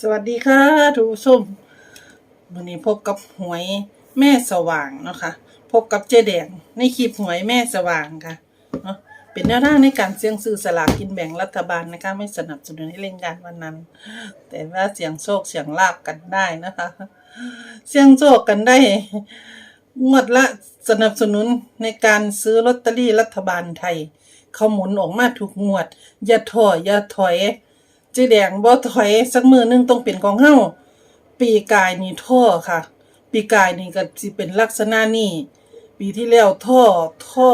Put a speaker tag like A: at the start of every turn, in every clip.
A: สวัสดีค่ะทุกผู้ชมวันนี้พบกับหวยแม่สว่างเนาะค่ะพบกับเจ๊แดงในคลิปหวยแม่สว่างค่ะเนาะเป็นแนวทางในการเสี่ยงซื้อสลากกินแบ่งรัฐบาลนะคะ ไม่สนับสนุนให้เล่นการวันนั้น แต่ว่าเสี่ยงโชคเสี่ยงลาบกันได้นะคะ เสี่ยงโชคกันได้งวดละสนับสนุนในการซื้อลอตเตอรี่รัฐบาลไทยเขาหมุนออกมาทุกงวด อย่าถอยอย่าถอย เจ๊แดงบ่ถอยสักมือหนึงต้องเป็นของเฮาปีกายนี่ท่อค่ะ ปีกายนี่ก็สิเป็นลักษณะนี้ปีที่แล้วท่อท่อ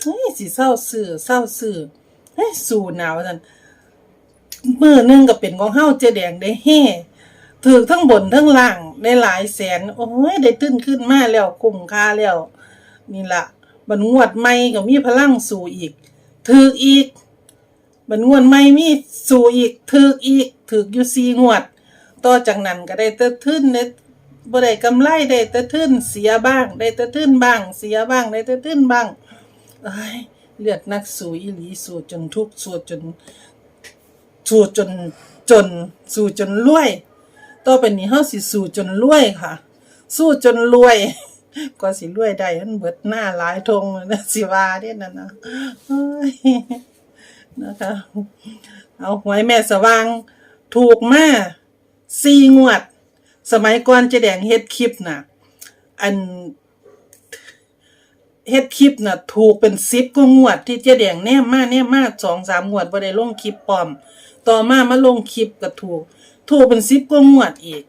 A: เฮ้ยสิเศร้าซื่อเศร้าซื่อเฮ้ยสู้หนาวซั่นมือหนึงก็เป็นของเฮาเจแดงได้เฮ่ถือทั้งบนทั้งล่างได้หลายแสน โอ้ยได้ตื้นขึ้นมาแล้วคุ้มค่าแล้ว นี่ล่ะบันงวดใหม่ก็มีพลังสู่อีกถืออีก บันงวดใหม่มีสู่อีกถึกอีกถึกอยู่สี่งวด ต่อจากนั้นก็ได้แตะทึ้นได้บ่ได้กำไรได้แตะทึ้นเสียบ้าง ได้แตะทึ้นบ้าง เสียบ้างได้แตะทึ้นบ้างเอ้ยเลือดนักสู้อีหลีสู้จนทุกสู้จนสู้จนจน สู้จนรวย ต่อไปนี้เฮาสิสู้จนรวยค่ะ สู้จนรวยกว่าสิรวยได้มันเบิดหน้าหลายทงนะสิว่าเด้นั่นนะ นะคะ เอาหวยแม่สว่างถูกมาสี่งวด สมัยก่อนเจะแดงเฮ็ดคลิปน่ะ อันเฮ็ดคลิปน่ะ ถูกเป็นสิบกว่างวด ที่เจ๊แดงแนมมาแนมมาสองสามงวดบ่ได้ลงคลิปปลอม ต่อมามาลงคลิปก็ถูก ถูกเป็นสิบกว่างวดอีก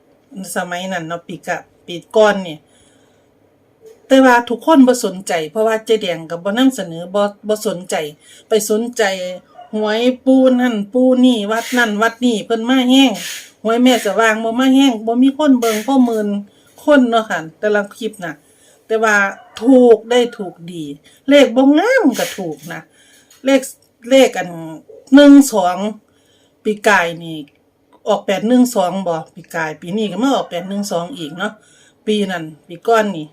A: สมัยนั้นเนาะปีกะปีก่อนนี่แต่ว่าทุกคนบ่สนใจ เพราะว่าเจ๊แดงก็บ่นำเสนอบ่บ่สนใจ ไปสนใจ หวยปูนั่นปูนี่วัดนั่นวัดนี่เพิ่นมาแห้งหวยแม่สว่างบ่มาแห้งบ่มีคนเบิงพ่อมื่นคนเนาะค่ะแต่ละคลิปน่ะแต่ว่าถูกได้ถูกดี เลขบ่งามก็ถูกนะเลขเลขอัน12ปีกายนี่ออก812บ่ปีกาย ปีนี้ก็มาออก812อีกเนาะปีนั้นปีก่อนนี่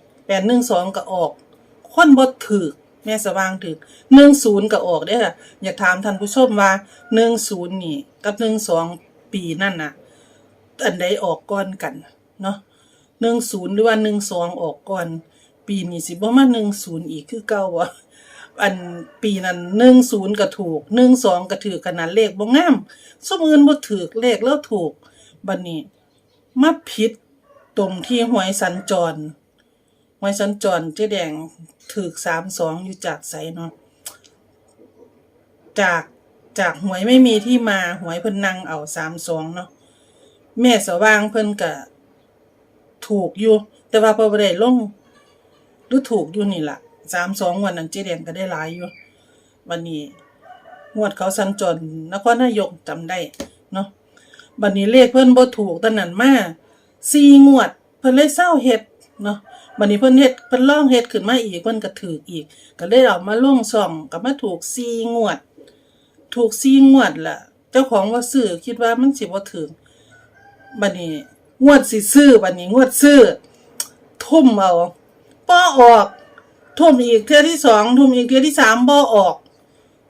A: 812ก็ออก คนบ่ถูก แม่สว่างถูก10ก็ออกเด้ค่ะอยากถามท่านผู้ชมว่า10นี่ กับ12ปีนั่นน่ะ อันใดออกก่อนกันเนาะ10หรือว่า12องออกก่อน ปีนี้สิบ่มา10อีกคือเก่าบ่อันปีนั้น10ก็ถูก12ก็ถือขนาดเลขบ่งามสมอื่นบ่ถูกเลขแล้วถูกบัดนี้มาผิดตรงที่หวยสัญจร หวยสัญจรเจ๊แดงถือสามสองอยู่จากไสเนาะจากจากหวยไม่มีที่มาหวยเพิ่นนั่งเอาสามสองเนาะแม่สว่างเพิ่นก็ถูกอยู่ แต่ว่าพอบ่ได้ลงหรือถูกอยู่นี่ละสามสองวันนั้นเจ๊แดงก็ได้หลายอยู่ วันนี้งวดเขาสัญจรนครนายกจำได้เนาะบัดนี้เลขเพิ่นบ่ถูกตอนนั้นมาสี่งวด เพิ่นเลยเศร้าเฮ็ดเนาะ บัดนี้เพิ่นเฮ็ดเพิ่นล่องเฮ็ดขึ้นมาอีกเพิ่นก็ถูกอีก ก็เลยเอามาลงซ่องก็มาถูก4งวด ถูก4งวดล่ะ เจ้าของว่าซื้อคิดว่ามันสิบ่ถึงบัดนี้งวดสิซื้อบัดนี้งวดซื้อทุ่มเอาบ่อออก ทุ่มอีกเทื่อที่สองทุ่มอีกเทื่อที่สามบ่ออก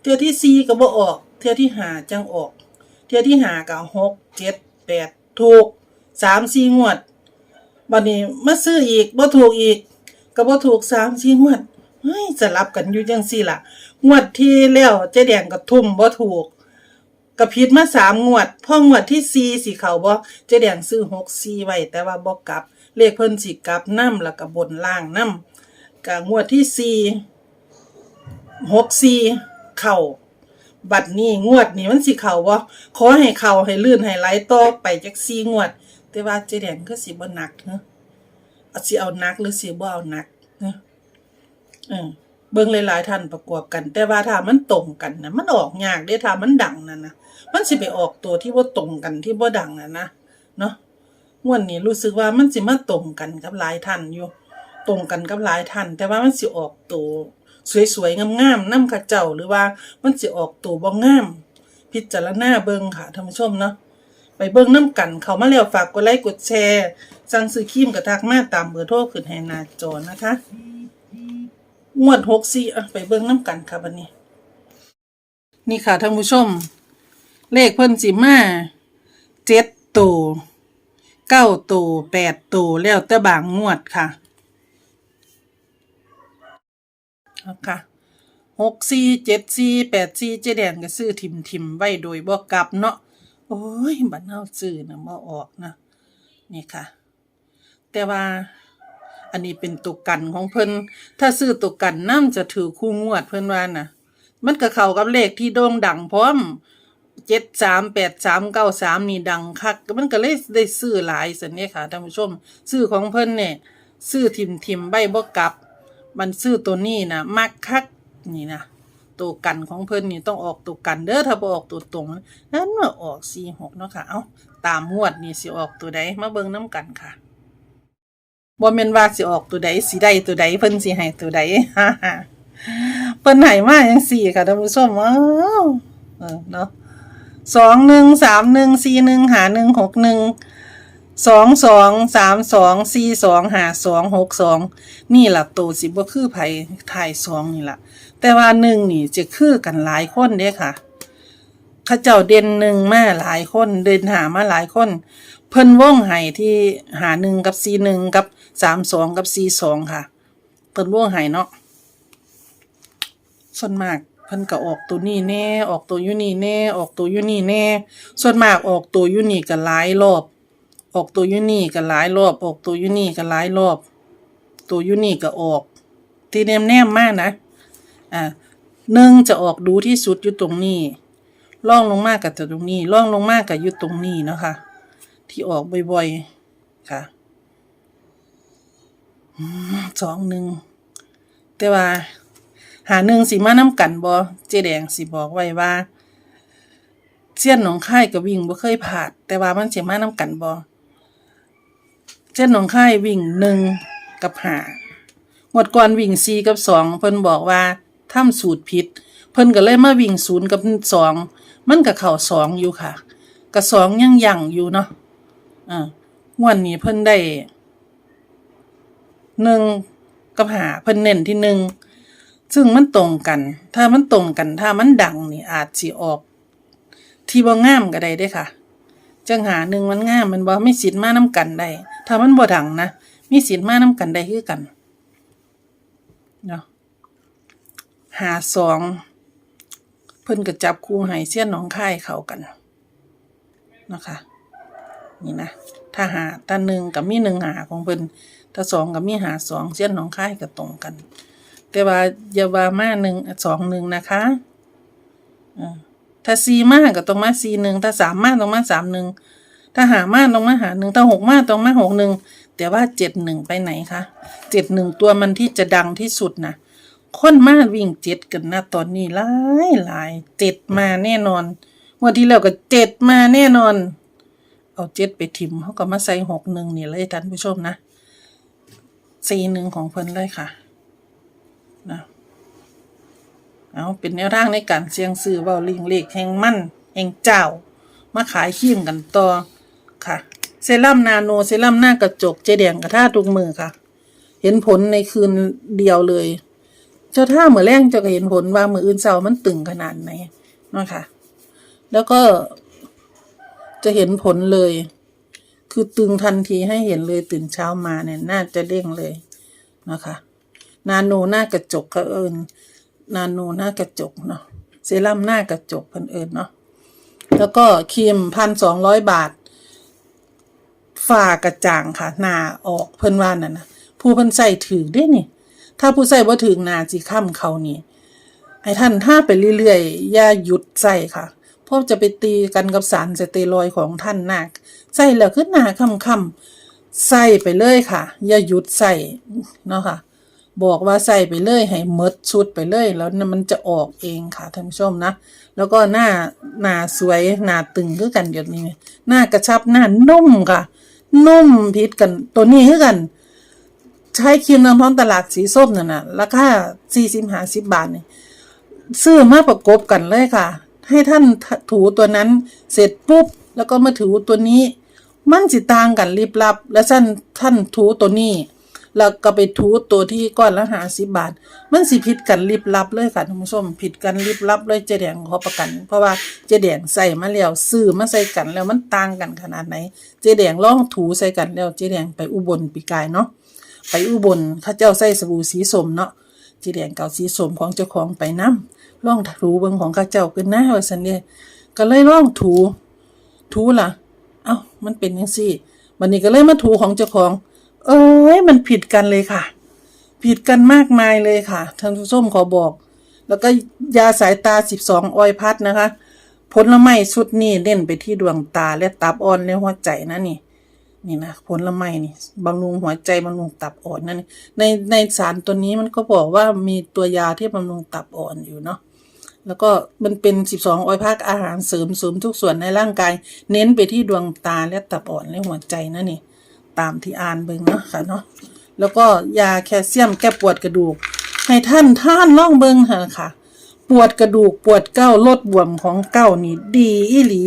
A: เทื่อที่สี่ก็บ่ออก เทื่อที่ห้าจังออก เทื่อที่ห้าก็หกเจ็ดแปดถูกสามสี่งวด บัดนี้มาซื้ออีกบ่ถูกอีกก็บ่ถูกสามสี่งวดเฮ้ยสลับกันอยู่จังซี่ล่ะ งวดที่แล้วเจ๊แดงก็ทุ่มบ่ถูกก็ผิดมาสามงวดพ่องวดที่สี่สิเขาบ่เจ๊แดงซื้อหกสี่ไว้แต่ว่าบ่กลับ เลขเพิ่นสิกลับน้ำแล้วก็บนล่างน้ำก็งวดที่สี่หกสี่เข้าบัดนี้งวดนี้มันสิเข้าบ่ขอให้เข้าให้ลื่นให้ไหลต่อไปจักสี่งวด แต่ว่าเจ๊แดงก็สิบ่หนักเนอะเอาสิเอาหนักหรือสิบ่เอาหนักเนอะเออเบิ่งหลายๆท่านประกอบกัน แต่ว่าถ้ามันตรงกันนะมันออกยากเด้ถ้ามันดังนั่นนะมันสิไปออกตัวที่บ่าตรงกันที่บ่าดังนะนะเนาะงวดนี้รู้สึกว่ามันสิมาตรงกันกับหลายท่านอยู่ ตรงกันกับหลายท่าน แต่ว่ามันสิออกตัวสวยๆงามๆน้ำเขาเจ้าหรือว่ามันสิออกตัวบ่งาม พิจารณาเบิ่งค่ะท่านผู้ชมเนาะ ไปเบิ่งน้ำกัน เขามาแล้วฝากกดไลค์กดแชร์ สั่งซื้อครีมกระทักมาตามเบอร์โทรขึ้นให้หน้าจอนะคะงวดหกสี่อะไปเบิ่งน้ำกันค่ะบันนี้ นี่ค่ะท่านผู้ชม เลขเพิ่นสิมาเจ็ดตัวเก้าตัวแปดตัวแล้วแต่บางงวดค่ะเอาค่ะหกสี่เจ็ดสี่แปดสี่เจแดงก็ซื้อทิมทิมไว้โดยบ่กลับเนาะ โอ้ยบัดเฮาซื้อนะบ่ออกนะนี่ค่ะ แต่ว่าอันนี้เป็นตัวกันของเพิ่นถ้าซื้อตัวกันน้ำจะถือคู่งวดเพิ่นว่าน่ะ มันก็เข้ากับเลขที่โด่งดังพร้อมเจ็ดสามแปดสามเก้าสามนี่ดังคักมันก็เลยได้ซื้อหลายสันนี่ค่ะท่านผู้ชม ซื้อของเพิ่นเนี่ยซื้อทิมทิมใบบ่กลับ มันซื้อตัวนี้นะมักคักนี่นะ ตัวกันของเพิ่นนี่ต้องออกตัวกันเด้อถ้าบ่ออกตัวตรงนั้นมาออกสี่หกเนาะค่ะ เอาตามงวดนี่สิออกตัวใดมาเบิ่งน้ำกันค่ะบ่แม่นว่าสิออกตัวใดสิได้ตัวใดเพิ่นสิให้ตัวใดฮ่าฮ่าเพิ่นให้มาจังซี่ค่ะท่านผู้ชมว้าวเออเนาะสองหนึ่งสามหนึ่งสี่หนึ่งหาหนึ่งหกหนึ่ง สองสองสามสองสี่สองหาสองหกสองนี่ล่ะตัวสิบ่คือไผถ่ายสองนี่ล่ะ แต่ว่าหนึ่งนี่จะคือกันหลายคนเด้ค่ะเขาเจ้าเด่นหนึ่งมาหลายคน เดินหามาหลายคน เพิ่นว่องไห้ที่หาหนึ่งกับสี่หนึ่งกับสามสองกับสี่สองค่ะ เพิ่นว่องไห้เนาะส่วนมากเพิ่นก็ออกตัวนี้แน่ ออกตัวยูนี่แน่ ออกตัวยูนี่แน่ ส่วนมากออกตัวยูนี่ก็หลายรอบ ออกตัวยูนี่ก็หลายรอบ ออกตัวยูนี่ก็หลายรอบ ตัวยูนี่ก็ออกที่แนมแนมมากนะ อ่าหนึ่งจะออกดูที่สุดอยู่ตรงนี้ล่องลงมากกับตรงนี้ล่องลงมากกับอยู่ตรงนี้เนาะค่ะ ที่ออกบ่อยๆ ค่ะสองหนึ่งแต่ว่า หาหนึ่งสิมาน้ำกันบอเจแดงสิบอกไว้ว่าเสี้ยนหนองค่ายกับวิ่งบ่เคยผ่านแต่ว่ามันเสิมาน้ำกันบอ เส้นหนองค่ายวิ่งหนึ่งกับหางวดก่อนวิ่งสี่กับสองเพิ่นบอกว่าทำสูตรผิด เพิ่นก็เลยมาวิ่งศูนย์กับสองมันก็เข้าสองอยู่ค่ะกับสองยังยั่งอยู่เนาะอ่างวดนี้เพิ่นได้หนึ่งกับหาเพิ่นเน้นที่หนึ่งซึ่งมันตรงกัน ถ้ามันตรงกัน ถ้ามันดังนี่อาจสิออก ที่บ่งามก็ได้เด้ค่ะ จังหาหนึ่งมันงามมันบ่ไม่สิทธิ์มาน้กันได้ ถ้ามันบ่ดังนะ มีสิทธิ์มาน้กันได้คือกัน เนาะหาสองเพิ่นก็จับคู่ให้เสี้ยนหนองค่ายเข้ากันเนาะคะนี่นะ ถ้าหาถ้าหนึ่งกับมีหนึ่งหาของเพิ่นถ้าสองกับมีหาสองเสี้ยนหนองค่ายก็ตรงกัน แต่ว่าอย่าว่ามาหนึ่งสองหนึ่งนะคะถ้าสี่มากก็ต้องมาสี่หนึ่งถ้าสามมากต้องมาสามหนึ่ง ถ้าหามาต้องมาหาหนึ่งถ้าหกมาต้องมาหกหนึ่งแต่ว่าเจ็ดหนึ่งไปไหนคะเจ็ดหนึ่งตัวมันที่จะดังที่สุดนะคนมาวิ่งเจ็ดกันนะตอนนี้หลายหลายเจ็ดมาแน่นอนวันที่แล้วก็เจ็ดมาแน่นอน เอาเจ็ดไปทิมเขาก็มาใส่หกหนึ่งนี่เลยท่านผู้ชมนะสี่หนึ่งของเพิ่นเลยค่ะนะเอาเป็นแนวทางในการเสี่ยงซื้อเว้าลิงเลขแห่งมั่นแห่งเจ้า มาขายขีมกันต่อ ค่ะ เซรั่มนาโนเซรั่มหน้ากระจกเจแดงกระท่าทุกมือค่ะ เห็นผลในคืนเดียวเลย เจ้าท่าเหมือแรงจะเห็นผลว่ามืออื่นเช้ามันตึงขนาดไหนนะคะ แล้วก็จะเห็นผลเลย คือตึงทันทีให้เห็นเลยตื่นเช้ามาเนี่ยน่าจะเด้งเลยนะคะ นาโนหน้ากระจกเขาเอิญนาโนหน้ากระจกเนาะเซรั่มหน้ากระจกเพิ่นเอิญเนาะแล้วก็ครีมพันสองร้อยบาท ฝากระจ่างค่ะหน้าออกเพิ่นว่านั่นนะผู้เพิ่นใส่ถือได้นี่ ถ้าผู้ใส่บ่ถึงหน้าสิค้ำเขานี่ให้ท่านท่าไปเรื่อยๆอย่าหยุดใส่ค่ะเพราะจะไปตีกันกับสารสเตียรอยของท่านหนักใส่แล้วขึ้นหน้าค่ำๆใส่ไปเลยค่ะ อย่าหยุดใส่เนาะค่ะบอกว่าใส่ไปเลยให้หมดชุดไปเลย แล้วมันจะออกเองค่ะท่านผู้ชมนะ แล้วก็หน้าหน้าสวยหน้าตึงคือกันเดี๋ยวนี้หน้ากระชับหน้านุ่มค่ะ นุ่มพิษกัน ตัวนี้คือกัน ใช้ครีมน้ำท้องตลาดสีส้มนั่นน่ะราคาสี่สิบห้าสิบบาทนี่ซื้อมาประกบกันเลยค่ะ ให้ท่านถูตัวนั้นเสร็จปุ๊บ แล้วก็มาถูตัวนี้ มันสิต่างกันรีบลับ และท่านท่านถูตัวนี้ แล้วก็ไปถูตัวที่ก้อนละหาสิบบาท มันสิผิดกันลิบลับเลยค่ะท่านผู้ชมผิดกันลิบลับเลยเจแดงขอประกัน เพราะว่าเจแดงใส่มาแล้วซื้อมาใส่กันแล้วมันต่างกันขนาดไหน เจแดงล่องถูใส่กันแล้วเจแดงไปอุบลปีกายเนาะไปอุบลข้าเจ้าใส่สบู่สีสมเนาะเจ๊แดงเก่าสีสมของเจ้าของไปน้ำล่องถูเบิงของข้าเจ้าขึ้นหน้าว่าซั่นเด้ก็เลยล่องถูถูล่ะ เอ้ามันเป็นยังซี่วันนี้ก็เลยมาถูของเจ้าของ เอ้ยมันผิดกันเลยค่ะ ผิดกันมากมายเลยค่ะท่านผู้มขอบอก แล้วก็ยาสายตา12องออยพัดนะคะผลไม้ชุดนี้เน้นไปที่ดวงตาและตับอ่อนและหัวใจนะนี่ นี่นะผลไม้นี่บำรุงหัวใจบำรุงตับอ่อนนั่นนในในสารตัวนี้มันก็บอกว่ามีตัวยาที่บำรุงตับอ่อนอยู่เนาะแล้วก็มันเป็น 12ออยพักอาหารเสริมเสริมทุกส่วนในร่างกาย เน้นไปที่ดวงตาและตับอ่อนและหัวใจนะนี่ ตามที่อ่านเบิ่งเนาะค่ะเนาะแล้วก็ยาแคลเซียมแก้ปวดกระดูก ให้ท่านท่านล่องเบิ่งเถอะค่ะ ปวดกระดูกปวดเก้าลดบวมของเก้านี่ดีอีหลี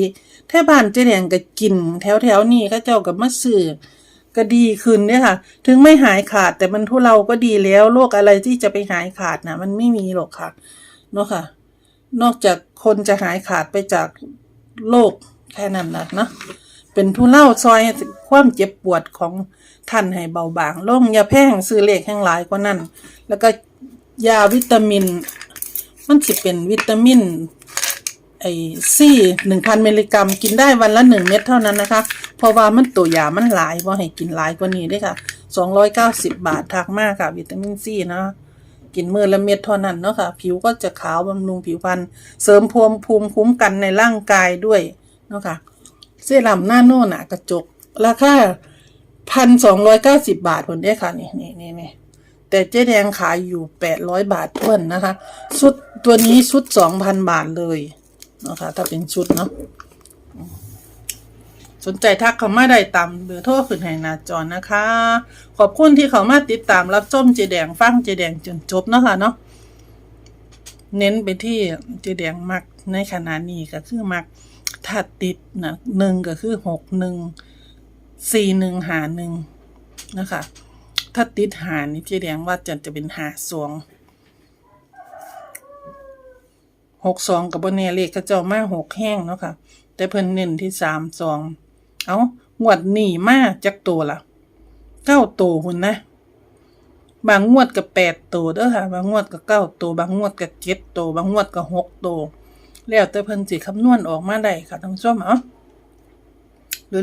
A: แท่บ้านเจ๊แดงก็กิน แถวแถวๆนี้เขาเจ้ากับมาซื้อก็ดีขึ้นเนี่ยค่ะ ถึงไม่หายขาดแต่มันทุเราก็ดีแล้วโรคอะไรที่จะไปหายขาดนะมันไม่มีหรอกค่ะเนาะค่ะ นอกจากคนจะหายขาดไปจากโรคแค่นั้นนะเนาะ เป็นทุเล่าซอยความเจ็บปวดของท่านให้เบาบางลงยาแพงซื้อเลขแห่งหลายกว่านั้น แล้วก็ยาวิตามิน มันจะเป็นวิตามินไอซี่หนึ่งพันมิลลิกรัม กินได้วันละหนึ่งเม็ดเท่านั้นนะคะ เพราะว่ามันตัวยามันหลายว่าให้กินหลายกว่านี้ด้วยค่ะสองร้อยเก้าสิบบาททักมากค่ะ วิตามินซีเนาะกินมือละเม็ดเท่านั้นเนาะค่ะ ผิวก็จะขาวบำรุงผิวพรรณเสริมภูมิภูมิคุ้มกันในร่างกายด้วยเนาะค่ะ เซรั่มหน้าโน่หนากระจก ราคาพันสองร้อยเก้าสิบบาทคนเด้อค่ะ นี่นี่นี่นี่แต่เจ๊แดงขายอยู่แปดร้อยบาทท้วนนะคะชุดตัวนี้ชุดสองพันบาทเลยนะคะถ้าเป็นชุดเนาะสนใจทักเขามาได้ตามเบอร์โทรขึ้นให้หน้าจอนะคะ ขอบคุณที่เขามาติดตามรับชมเจแดงฟังเจแดงจนจบนะคะเนาะเน้นไปที่เจแดงมักในขณะนี้ก็คือมัก ถ้าติดนะหนึ่งก็คือหกหนึ่งสี่หนึ่งหาหนึ่งนะคะ ถ้าติดหานี่เจแดงว่าจะจะเป็นหาสวงหกสองกับบนเนเลขกระเจ้ามาหกแห้งเนาะค่ะ แต่เพิ่นเน้นที่สามสองเอางวดหนีมาจักตัวละเก้าตัวหุ่นนะ บางงวดกับแปดตัวเด้อค่ะ บางงวดกับเก้าตัวบางงวดกับเจ็ดตัวบางงวดกับหกตัว แล้วแต่เพิ่นสิคำนวณออกมาได้ค่ะท่านผู้ชมเอ้า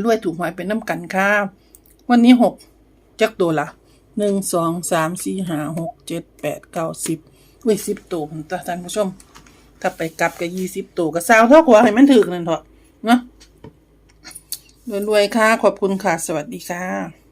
A: รวยๆถูกหวยเป็นน้ำกันค่ะ วันนี้หกจักตัวละหนึ่งสองสามสี่ห้าหกเจ็ดแปดเก้าสิบเว้ยสิบตัวผมท่านผู้ชม ถ้าไปกลับกับยี่สิบตัวก็สาวเท่ากว่าให้มันถึกนั่นเถอะเนาะรวยๆค่ะ ขอบคุณค่ะ สวัสดีค่ะ